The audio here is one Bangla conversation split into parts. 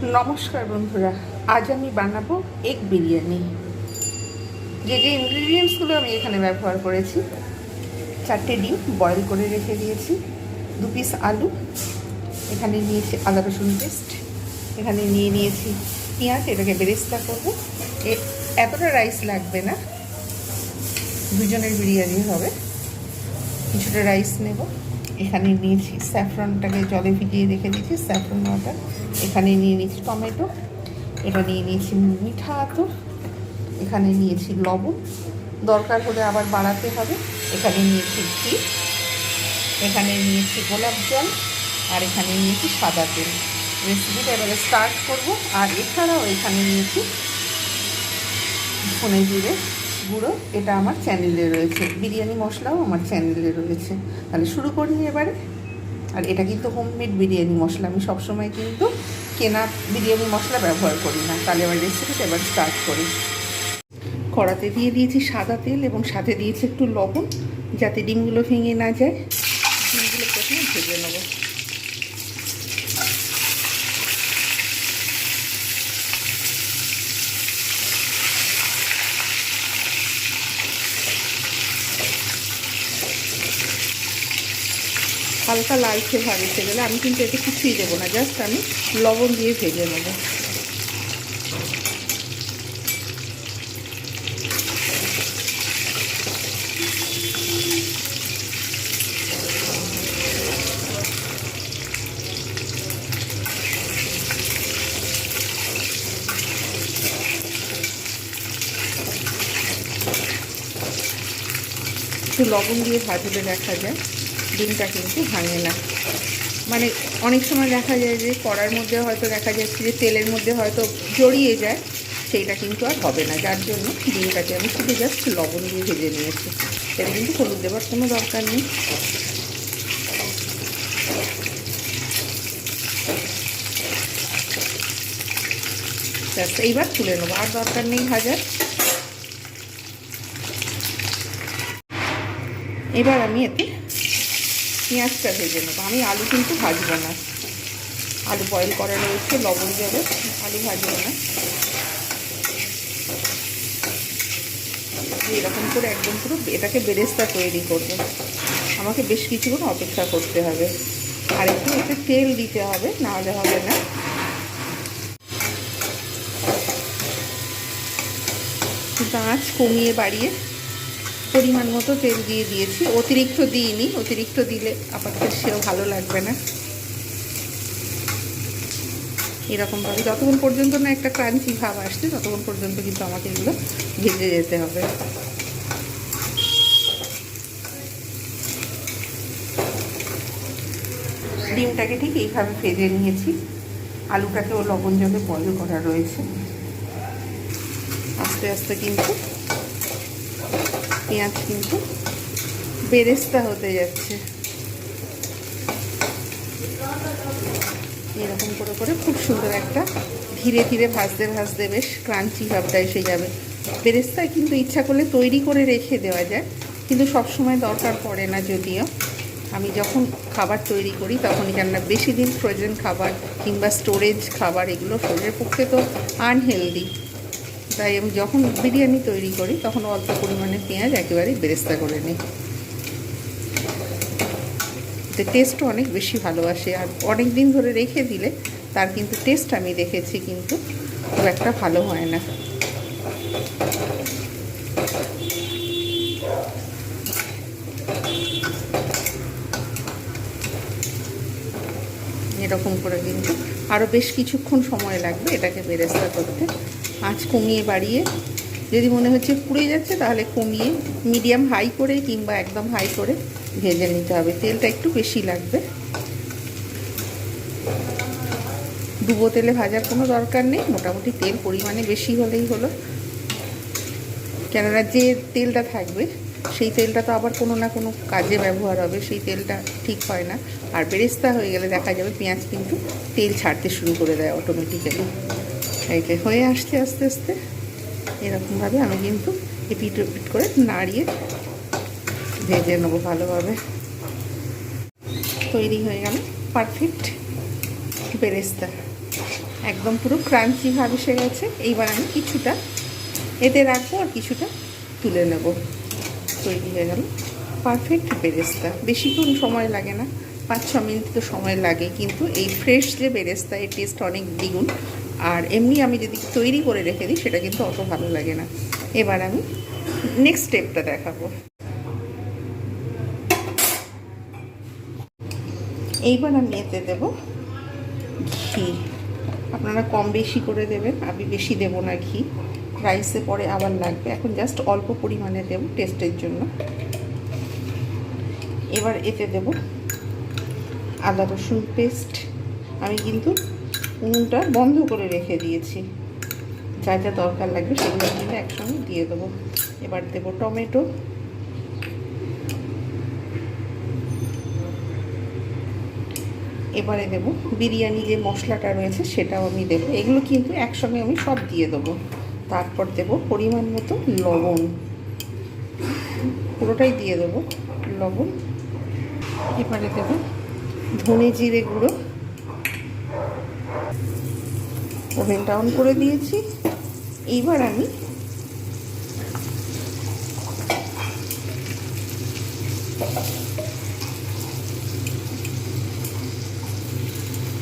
নমস্কার বন্ধুরা, আজ আমি বানাবো এগ বিরিয়ানি। যে যে ইনগ্রিডিয়েন্টসগুলো আমি এখানে ব্যবহার করেছি, চারটে ডিম বয়েল করে রেখে দিয়েছি, দু পিস আলু, এখানে নিয়েছি আদা রসুন পেস্ট এখানে নিয়ে নিয়েছি পেঁয়াজ, এটাকে বেরেস্তা করব। এতটা রাইস লাগবে না, দুজনের বিরিয়ানি হবে, কিছুটা রাইস নেব। এখানে নিয়েছি স্যাফরনটাকে জলে ভিজিয়ে রেখে দিয়েছি, স্যাফরন ওয়াটার। এখানে নিয়ে নিয়েছি টমেটো, এটা নিয়ে নিয়েছি মিঠা আতর, এখানে নিয়েছি লবণ। দরকার হলে আবার বাড়াতে হবে। এখানে নিয়েছি ঘি, এখানে নিয়েছি গোলাপ জল, আর এখানে নিয়েছি সাদা তেল। রেসিপিটা এবারে স্টার্ট করব। আর এছাড়াও এখানে নিয়েছি ফোনে জিরে গুঁড়ো, এটা আমার চ্যানেলে রয়েছে। বিরিয়ানি মশলাও আমার চ্যানেলে রয়েছে। তাহলে শুরু করি এবারে। আর এটা কিন্তু হোমমেড বিরিয়ানি মশলা। আমি সবসময় কিন্তু কেনা বিরিয়ানি মশলা ব্যবহার করি না। তাহলে এবার রেসিপিটা এবার স্টার্ট করি। কড়াতে দিয়ে দিয়েছি সাদা তেল এবং সাথে দিয়েছি একটু লবণ, যাতে ডিমগুলো ভেঙে না যায়। ডিমগুলো প্রথমে ভেজে নেব। হালকা লালচে ভাব এসে গেলে আমি কিন্তু এতে কিছুই দেবো না, জাস্ট আমি লবণ দিয়ে ভেজে নেব। একটু লবণ দিয়ে ভাজলে দেখা যায়। ডিমটা কিন্তু ভাঙে না। মানে অনেক সময় দেখা যায় যে কড়ার মধ্যে হয়তো দেখা যাচ্ছে যে তেলের মধ্যে হয়তো জড়িয়ে যায়, সেইটা কিন্তু আর হবে না। যার জন্য ডিমটাকে আমি শুধু জাস্ট লবণ দিয়ে ভেজে নিয়েছি। এটা কিন্তু হলুদ দেওয়ার কোনো দরকার নেই। এইবার তুলে নেব। আর দরকার নেই ভাজার। এবার আমি এতে পেঁয়াজটা ভেজে নেব। আমি আলু কিন্তু ভাজবো না। আলু বয়েল করা রয়েছে, লবণ জলে আলু ভাজবো না। এরকম করে একদম পুরো এটাকে বেরেস্তা তৈরি করব। আমাকে বেশ কিছুক্ষণ অপেক্ষা করতে হবে। আর একটু এতে তেল দিতে হবে নাহলে হবে না। গাছ কমিয়ে বাড়িয়ে পরিমাণ মতো তেল দিয়ে দিয়েছি। অতিরিক্ত দিইনি, অতিরিক্ত দিলে আপাতত সেও ভালো লাগবে না। এরকমভাবে যতক্ষণ পর্যন্ত না একটা ক্রাঞ্চি ভাব আসছে, ততক্ষণ পর্যন্ত কিন্তু আমাকে এগুলো ভেজে যেতে হবে। ডিমটাকে ঠিক এইভাবে ভেজে নিয়েছি। আলুটাকেও লবণ জলে বয়ল করা রয়েছে। আস্তে আস্তে কিন্তু পেঁয়াজ কিন্তু বেরেস্তা হতে যাচ্ছে। এরকম করে করে খুব সুন্দর একটা ধীরে ধীরে ভাজতে ভাজতে বেশ ক্রাঞ্চি ভাবটা এসে যাবে। বেরেস্তায় কিন্তু ইচ্ছা করলে তৈরি করে রেখে দেওয়া যায়, কিন্তু সবসময় দরকার পড়ে না যদিও। আমি যখন খাবার তৈরি করি তখনই কেননা বেশি দিন ফ্রোজেন খাবার কিংবা স্টোরেজ খাবার এগুলো শরীরের পক্ষে তো আনহেলদি তাই আমি যখন বিরিয়ানি তৈরি করি, তখন অল্প পরিমাণে পেঁয়াজ একেবারেই বেরেস্তা করে নিই। এতে টেস্টও অনেক বেশি ভালোবাসে, আর অনেক দিন ধরে রেখে দিলে, তার কিন্তু টেস্ট আমি দেখেছি, কিন্তু খুব একটা ভালো হয় না। এরকম করে কিন্তু আরও বেশ কিছুক্ষণ সময় লাগবে এটাকে বেরেস্তা করতে। আঁচ কমিয়ে বাড়িয়ে, যদি মনে হচ্ছে পুড়ে যাচ্ছে, তাহলে কমিয়ে মিডিয়াম হাই করে কিংবা একদম হাই করে ভেজে নিতে হবে। তেলটা একটু বেশি লাগবে। ডুবো তেলে ভাজার কোনো দরকার নেই। মোটামুটি তেল পরিমাণে বেশি হলেই হলো। কেননা যে তেলটা থাকবে, সেই তেলটা তো আবার কোনো না কোনো কাজে ব্যবহার হবে। সেই তেলটা ঠিক হয় না। আর বেরেস্তা হয়ে গেলে দেখা যাবে পেঁয়াজ কিন্তু তেল ছাড়তে শুরু করে দেয় অটোমেটিক্যালি এইটা হয়ে আসছে আস্তে আস্তে। এরকমভাবে আমি কিন্তু এপিট ওপিট করে নাড়িয়ে ভেজে নেব ভালোভাবে। তৈরি হয়ে গেল পারফেক্ট বেরেস্তা। একদম পুরো ক্রাঞ্চি ভাব এসে গেছে এইবার আমি কিছুটা এতে রাখব আর কিছুটা তুলে নেব। তৈরি হয়ে গেল পারফেক্ট বেরেস্তা। বেশিক্ষণ সময় লাগে না পাঁচ ছ মিনিট তো সময় লাগে, কিন্তু এই ফ্রেশ যে বেরেস্তা, এর টেস্ট অনেক দ্বিগুণ। আর এমনি আমি যদি তৈরি করে রেখে দিই, সেটা কিন্তু অত ভালো লাগে না। এবার আমি নেক্সট স্টেপটা দেখাবো। এইবার আমি এতে দেব ঘি। আপনারা কম বেশি করে দেবেন, আমি বেশি দেব না ঘি। রাইসে পরে আবার লাগবে। এখন জাস্ট অল্প পরিমাণে দেব টেস্টের জন্য। এবার এতে দেব আদা রসুন পেস্ট আমি কিন্তু উনুনটা বন্ধ করে রেখে দিয়েছি। যা যা দরকার লাগবে সেগুলো কিন্তু একসঙ্গে দিয়ে দেবো। এবার দেব টমেটো। এবারে দেব বিরিয়ানি যে মশলাটা রয়েছে সেটাও আমি দেবো। এগুলো কিন্তু একসঙ্গে আমি সব দিয়ে দেবো। তারপর দেব পরিমাণ মতো লবণ। পুরোটাই দিয়ে দেবো লবণ। এবারে দেব ধনে জিরে গুঁড়ো। ওভেনটা অন করে দিয়েছি। এইবার আমি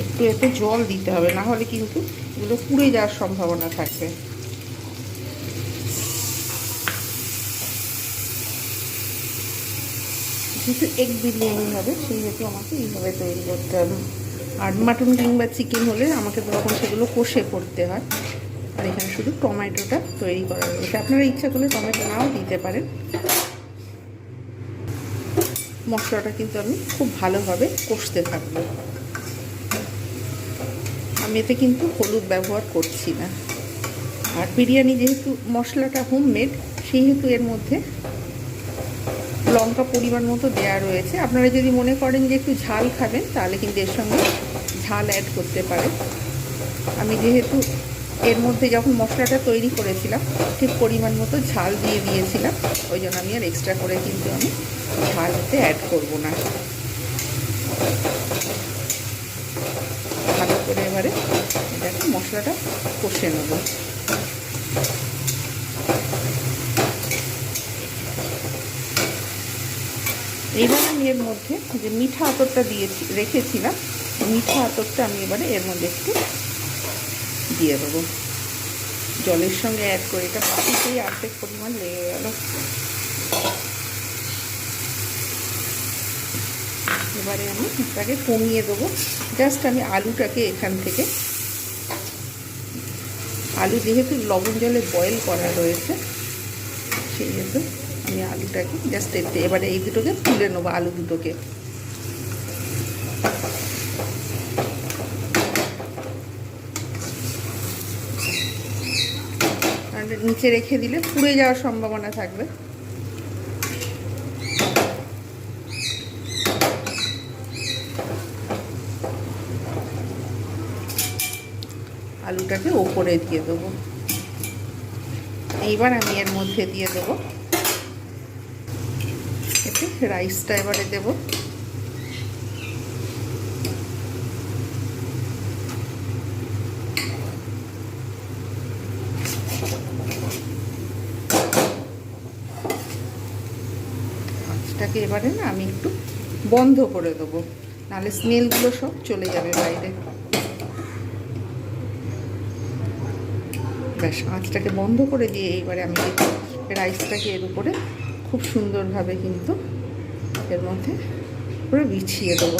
একটু এতে জল দিতে হবে, না হলে কিন্তু এগুলো পুড়ে যাওয়ার সম্ভাবনা থাকবে। যেহেতু এক বিরিয়ানি হবে সেই হেতু আমাকে এইভাবে তৈরি করতে হবে। আর মাটন কিংবা চিকেন হলে আমাকে তখন সেগুলো কষে করতে হয়। আর এখানে শুধু টমেটোটা তৈরি করা রয়েছে। আপনারা ইচ্ছা করলে টমেটো নাও দিতে পারেন। মশলাটা কিন্তু আমি খুব ভালোভাবে কষতে থাকব। আমি এতে কিন্তু হলুদ ব্যবহার করছি না। আর বিরিয়ানি যেহেতু মশলাটা হোমমেড সেহেতু এর মধ্যে লঙ্কা পরিমাণ মতো দেওয়া রয়েছে। আপনারা যদি মনে করেন যে একটু ঝাল খাবেন, তাহলে কিন্তু এর সঙ্গে ঝাল অ্যাড করতে পারেন। আমি যেহেতু এর মধ্যে যখন মশলাটা তৈরি করেছিলাম, ঠিক পরিমাণ মতো ঝাল দিয়ে দিয়েছিলাম, ওই জন্য আমি আর এক্সট্রা করে কিন্তু আমি ঝালতে অ্যাড করব না। ভালো করে এবারে এটাকে মশলাটা কষে নেব। এবার আমি এর মধ্যে যে মিঠা আতরটা দিয়েছি, রেখেছিলাম, মিঠা আতরটা আমি এবারে এর মধ্যে একটু দিয়ে দেবো। জলের সঙ্গে অ্যাড করে, এটা বাটিতেই অর্ধেক পরিমাণ লেগে গেল। এবারে আমি এটাকে কমিয়ে দেবো। জাস্ট আমি আলুটাকে এখান থেকে, আলু যেহেতু লবণ জলে বয়েল করা রয়েছে, সেই হেতু আমি আলুটাকে জাস্ট এবারে এই দুটোকে তুলে নেব, আলু দুটোকে। নিচে রেখে দিলে পুড়ে যাওয়ার সম্ভাবনা থাকবে। আলুটাকে ওপরে দিয়ে দেবো। এইবার আমি এর মধ্যে দিয়ে দেবো। এতে রাইসটা এবারে দেবো। মাছটাকে এবারে না আমি একটু বন্ধ করে দেবো, নাহলে স্মেলগুলো সব চলে যাবে বাইরে। ব্যাস আঁচটাকে বন্ধ করে দিয়ে এইবারে আমি রাইসটাকে এর উপরে খুব সুন্দরভাবে কিন্তু এর মধ্যে পুরো বিছিয়ে দেবো।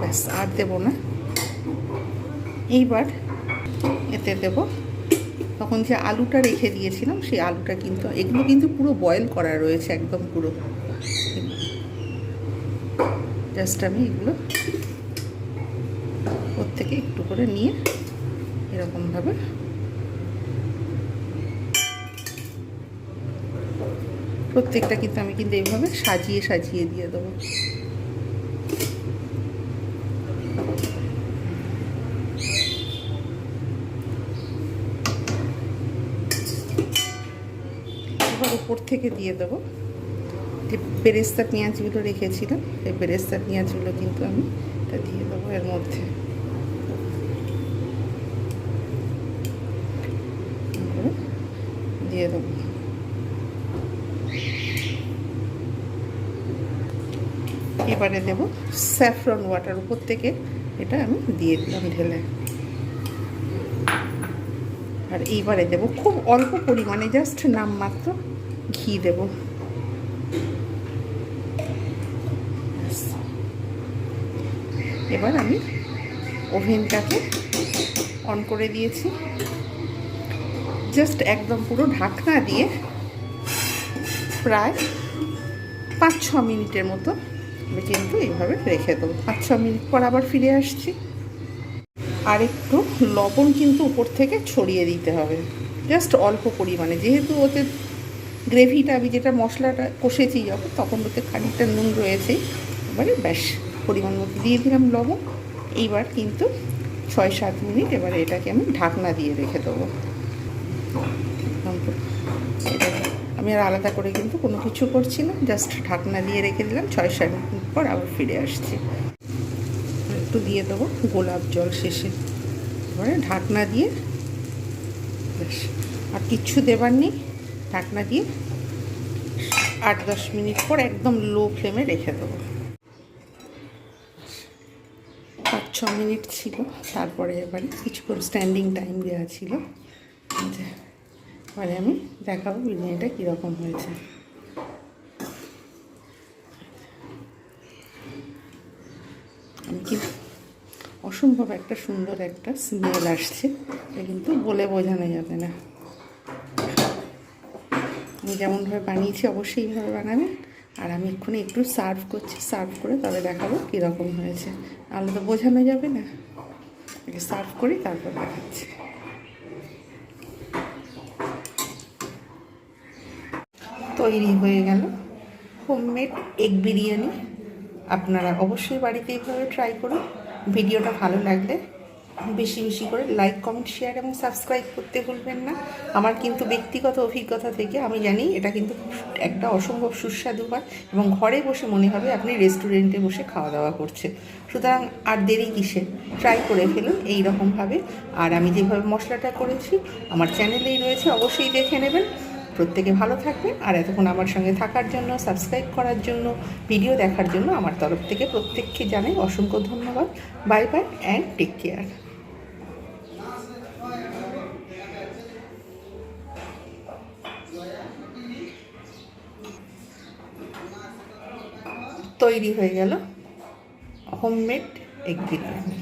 ব্যাস আর দেবো না। এইবার তখন যে আলুটা রেখে দিয়েছিলাম, সেই আলুটা কিন্তু, এগুলো কিন্তু পুরো বয়েল করা রয়েছে একদম পুরো। জাস্ট আমি এগুলো ওর থেকে একটু করে নিয়ে এরকমভাবে প্রত্যেকটা কিন্তু আমি কিন্তু এইভাবে সাজিয়ে সাজিয়ে দিয়ে দেবো। উপর থেকে দিয়ে দেবো। যে বেরেস্তা পেঁয়াজগুলো রেখেছিলাম এই বেরেস্তা পেঁয়াজগুলো কিন্তু আমি এটা দিয়ে দেবো এর মধ্যে। দিয়ে দেবো। এবারে দেব স্যাফরন ওয়াটার, উপর থেকে এটা আমি দিয়ে দিলাম ঢেলে। আর এইবারে দেব খুব অল্প পরিমাণে, জাস্ট নামমাত্র ঘি দেব? এবার আমি ওভেনটাকে অন করে দিয়েছি। জাস্ট একদম পুরো ঢাকনা দিয়ে প্রায় পাঁচ ছ মিনিটের মতো আমি কিন্তু এইভাবে রেখে দেবো। পাঁচ ছ মিনিট পর আবার ফিরে আসছি। আর একটু লবণ কিন্তু উপর থেকে ছড়িয়ে দিতে হবে। জাস্ট অল্প পরিমাণে, যেহেতু ওতে গ্রেভিটা, আমি যেটা মশলাটা কষেছি যখন, তখন ওতে খানিকটা নুন রয়েছে। এবারে ব্যাস, পরিমাণ মতো দিয়ে দিলাম লবণ। এইবার কিন্তু ছয় সাত মিনিট এবারে এটাকে আমি ঢাকনা দিয়ে রেখে দেবো। আমি আর আলাদা করে কিন্তু কোনো কিছু করছি না, জাস্ট ঢাকনা দিয়ে রেখে দিলাম। ছয় সাত মিনিট পর আবার ফিরে আসছি। একটু দিয়ে দেবো গোলাপ জল শেষে। এবারে ঢাকনা দিয়ে, ব্যাস। আর কিচ্ছু দেবার নেই। ঢাকনা দিয়ে আট দশ মিনিট পর একদম লো ফ্লেমে রেখে দেবো। পাঁচ, ছ মিনিট ছিল, তারপরে এবারে কিছুক্ষণ স্ট্যান্ডিং টাইম দেওয়া ছিল। এবারে আমি দেখাবো বিরিয়ানিটা কীরকম হয়েছে। আমি কিন্তু অসম্ভব একটা সুন্দর একটা স্মেল আসছে, এটা কিন্তু বলে বোঝানো যাবে না। আমি যেমনভাবে বানিয়েছি অবশ্যই এইভাবে বানাবেন। আর আমি এক্ষুনি একটু সার্ভ করছি, সার্ভ করে তবে দেখাবো কীরকম হয়েছে। আলাদা বোঝানো যাবে না। আগে সার্ভ করি, তারপর দেখাচ্ছি। তৈরি হয়ে গেল হোমমেড এগ বিরিয়ানি। আপনারা অবশ্যই বাড়িতে এইভাবে ট্রাই করুন। ভিডিওটা ভালো লাগলে বেশি বেশি করে লাইক কমেন্ট শেয়ার এবং সাবস্ক্রাইব করতে ভুলবেন না। আমার কিন্তু ব্যক্তিগত অভিজ্ঞতা থেকে আমি জানি এটা কিন্তু একটা অসম্ভব সুস্বাদু হয় এবং ঘরে বসে মনে হবে আপনি রেস্টুরেন্টে বসে খাওয়া দাওয়া করছে সুতরাং আর দেরি কিসে? ট্রাই করে ফেলুন এই রকমভাবে আর আমি যেভাবে মশলাটা করেছি, আমার চ্যানেলেই রয়েছে, অবশ্যই দেখে নেবেন। প্রত্যেকে ভালো থাকবেন আর এতক্ষণ আমার সঙ্গে থাকার জন্য সাবস্ক্রাইব করার জন্য ভিডিও দেখার জন্য আমার তরফ থেকে প্রত্যেককে জানাই অসংখ্য ধন্যবাদ। Bye bye and take care তৈরি হয়ে গেল। Homemade egg biryani